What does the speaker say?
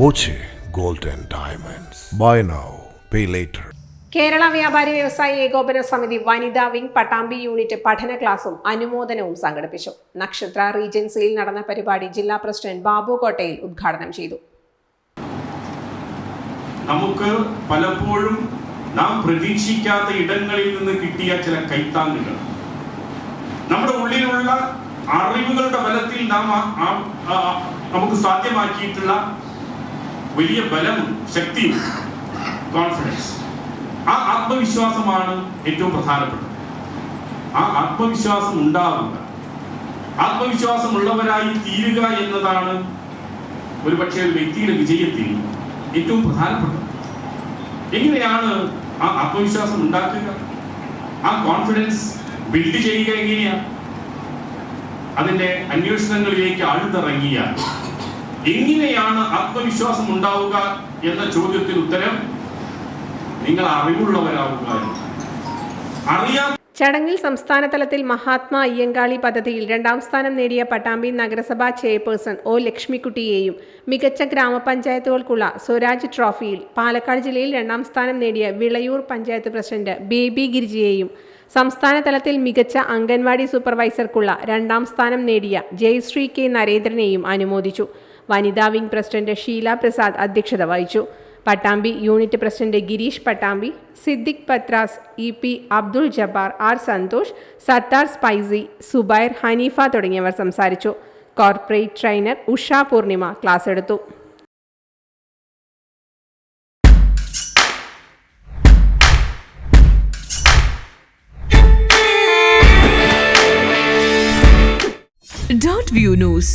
Boche gold and Diamonds. Buy now, pay later. Kerala Vyapari Vyavasayi Ekopana സമിതി വനിതാ wing Pattambi unit പഠന ക്ലാസും അനുമോദനവും സംഘടിപ്പിച്ചു നക്ഷത്ര റീജൻസിയിൽ നടന്ന പരിപാടി ജില്ലാ പ്രസിഡന്റ് ബാബു കോട്ടയിൽ ഉദ്ഘാടനം ചെയ്തു നമുക്ക് പലപ്പോഴും നാം പ്രതീക്ഷിക്കാത്ത ഇടങ്ങളിൽ നിന്ന് കിട്ടിയ ചില കൈത്താങ്ങുകൾ നമ്മുടെ ഉള്ളിലുള്ള അറിവുകളുടെ ബലത്തിൽ നാം നമുക്ക് സാധ്യമാക്കിയിട്ടുള്ള വലിയ ബലം ശക്തിയും കോൺഫിഡൻസ് ആ ആത്മവിശ്വാസമാണ് ഏറ്റവും പ്രധാനപ്പെട്ടത്. ആ ആത്മവിശ്വാസം ഉണ്ടാവുക. ആത്മവിശ്വാസമുള്ളവരായി തീരുക എന്നതാണ് ഒരു പക്ഷേ ഒരു വ്യക്തിയുടെ വിജയത്തിൽ ഏറ്റവും പ്രധാനപ്പെട്ടത്. എങ്ങനെയാണ് ആ ആത്മവിശ്വാസം ഉണ്ടാക്കുക? ആ കോൺഫിഡൻസ് ബിൽഡ് ചെയ്യുക എങ്ങനെയാണ് അതിന്റെ അന്വേഷണങ്ങളിലേക്ക് ആഴ്ന്നിറങ്ങിയാൽ എങ്ങനെയാണ് ആത്മവിശ്വാസം ഉണ്ടാവുക എന്ന ചോദ്യത്തിന് ഉത്തരം നിങ്ങൾ അറിവുള്ളവരാവുക ചടങ്ങിൽ സംസ്ഥാന തലത്തിൽ മഹാത്മാ അയ്യങ്കാളി പദ്ധതിയിൽ രണ്ടാം സ്ഥാനം നേടിയ പട്ടാമ്പി നഗരസഭാ ചെയർപേഴ്സൺ ഒ ലക്ഷ്മിക്കുട്ടിയെയും മികച്ച ഗ്രാമപഞ്ചായത്തുകൾക്കുള്ള സ്വരാജ് ട്രോഫിയിൽ പാലക്കാട് ജില്ലയിൽ രണ്ടാം സ്ഥാനം നേടിയ വിളയൂർ പഞ്ചായത്ത് പ്രസിഡന്റ് ബേബി ഗിരിജിയെയും സംസ്ഥാന തലത്തിൽ മികച്ച അംഗൻവാടി സൂപ്പർവൈസർക്കുള്ള രണ്ടാം സ്ഥാനം നേടിയ ജയശ്രീ കെ നരേന്ദ്രനെയും അനുമോദിച്ചു. വനിതാ വിംഗ് പ്രസിഡന്റ് ഷീല പ്രസാദ് അധ്യക്ഷത വഹിച്ചു. Pattambi unit president Girish Pattambi Siddique Pathras E P Abdul Jabbar R Santhosh Sathar spicy Subair Haneefa തുടങ്ങിയവർ സംസാരിച്ചു. Corporate trainer Usha Poornima class എടുത്തു. Dot view news